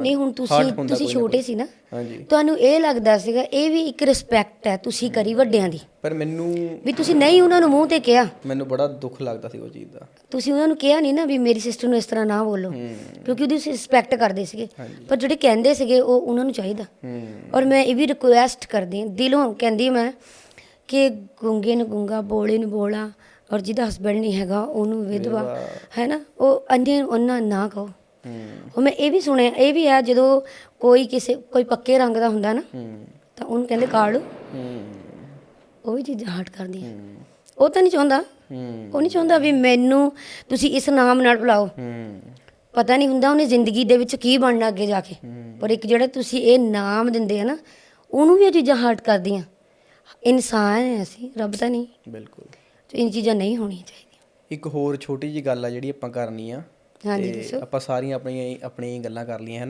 ਨਹੀਂ ਹੁਣ ਤੁਸੀਂ Heart ਹੁੰਦਾ ਤੁਸੀਂ ਕੋਈ ਨਾ ਛੋਟੇ ਕੋਈ। ਸੀ ਨਾ। ਹਾਂਜੀ। ਤੁਹਾਨੂੰ ਇਹ ਲੱਗਦਾ ਸੀਗਾ ਇਹ ਵੀ ਇੱਕ ਰਿਸਪੈਕਟ ਹੈ ਤੁਸੀਂ ਕਰੀ ਵੱਡਿਆਂ ਦੀ। ਪਰ ਮੈਨੂੰ ਵੀ ਤੁਸੀਂ ਨਹੀਂ ਉਹਨਾਂ ਨੂੰ ਮੂੰਹ ਤੇ ਕਿਹਾ। ਮੈਨੂੰ ਬੜਾ ਦੁੱਖ ਲੱਗਦਾ ਸੀ ਉਹ ਚੀਜ਼ ਦਾ। ਤੁਸੀਂ ਉਹਨਾਂ ਨੂੰ ਕਿਹਾ ਨਹੀਂ ਨਾ ਵੀ ਮੇਰੀ ਸਿਸਟਰ ਨੂੰ ਇਸ ਤਰ੍ਹਾਂ ਨਾ ਬੋਲੋ। ਕਿਉਂਕਿ ਉਹਦੀ ਰਿਸਪੈਕਟ ਕਰਦੇ ਸੀਗੇ। ਪਰ ਜਿਹੜੇ ਕਹਿੰਦੇ ਸੀਗੇ ਉਹ ਉਹਨਾਂ ਨੂੰ ਚਾਹੀਦਾ। ਹੂੰ। ਔਰ ਮੈਂ ਇਹ ਵੀ ਰਿਕੁਐਸਟ ਕਰਦੀ ਹਾਂ ਦਿਲੋਂ ਕਹਿੰਦੀ ਮੈਂ ਕਿ ਗੁੰਗੇ ਨੂੰ ਗੁੰਗਾ ਬੋਲੇ ਨੂੰ ਬੋਲਾ ਔਰ ਜਿਹਦਾ ਹਸਬੰਡ ਨਹੀਂ ਹੈਗਾ ਉਹਨੂੰ ਵਿਧਵਾ ਹੈ ਨਾ? ਉਹ ਅੰਨੇ ਉਹਨਾਂ ਨਾ ਕਹੋ। ਉਹ ਮੈਂ ਇਹ ਵੀ ਸੁਣਿਆ ਇਹ ਵੀ ਹੈ ਜਦੋਂ ਕੋਈ ਕਿਸੇ ਕੋਈ ਪੱਕੇ ਰੰਗ ਦਾ ਹੁੰਦਾ ਨਾ ਹੂੰ। ਤਾਂ ਉਹਨੂੰ ਕਹਿੰਦੇ ਕਾਲੂ। ਹੂੰ। ਉਹ ਵੀ ਚੀਜ਼ਾਂ ਹਟ ਕਰਦੀਆਂ। ਉਹ ਤਾਂ ਨਹੀਂ ਚਾਹੁੰਦਾ। ਹੂੰ। ਉਹ ਨਹੀਂ ਚਾਹੁੰਦਾ ਵੀ ਮੈਨੂੰ ਤੁਸੀਂ ਇਸ ਨਾਮ ਨਾਲ ਬੁਲਾਓ। ਹੂੰ। ਪਤਾ ਨਹੀਂ ਹੁੰਦਾ ਉਹਨੇ ਜ਼ਿੰਦਗੀ ਦੇ ਵਿੱਚ ਕੀ ਬਣਨਾ ਅੱਗੇ ਜਾ ਕੇ। ਪਰ ਇੱਕ ਜਿਹੜਾ ਤੁਸੀਂ ਇਹ ਨਾਮ ਦਿੰਦੇ ਆ ਨਾ ਉਹਨੂੰ ਵੀ ਇਹ ਚੀਜ਼ਾਂ ਹਰਟ ਕਰਦੀਆਂ। ਇਨਸਾਨ ਹੈ ਅਸੀਂ ਰੱਬ ਤਾਂ ਨਹੀਂ। ਬਿਲਕੁਲ। ਤੇ ਇਹ ਚੀਜ਼ਾਂ ਨਹੀਂ ਹੋਣੀਆਂ ਚਾਹੀਦੀਆਂ। ਇੱਕ ਹੋਰ ਛੋਟੀ ਜੀ ਗੱਲ ਆ ਜਿਹੜੀ ਆਪਾਂ ਕਰਨੀ ਆ ਹਾਂਜੀ ਦੱਸੋ। ਆਪਾਂ ਸਾਰੀਆਂ ਆਪਣੀਆਂ ਹੀ- ਆਪਣੀਆਂ ਹੀ ਗੱਲਾਂ ਕਰ ਲਈਆਂ ਹੈ ਨਾ?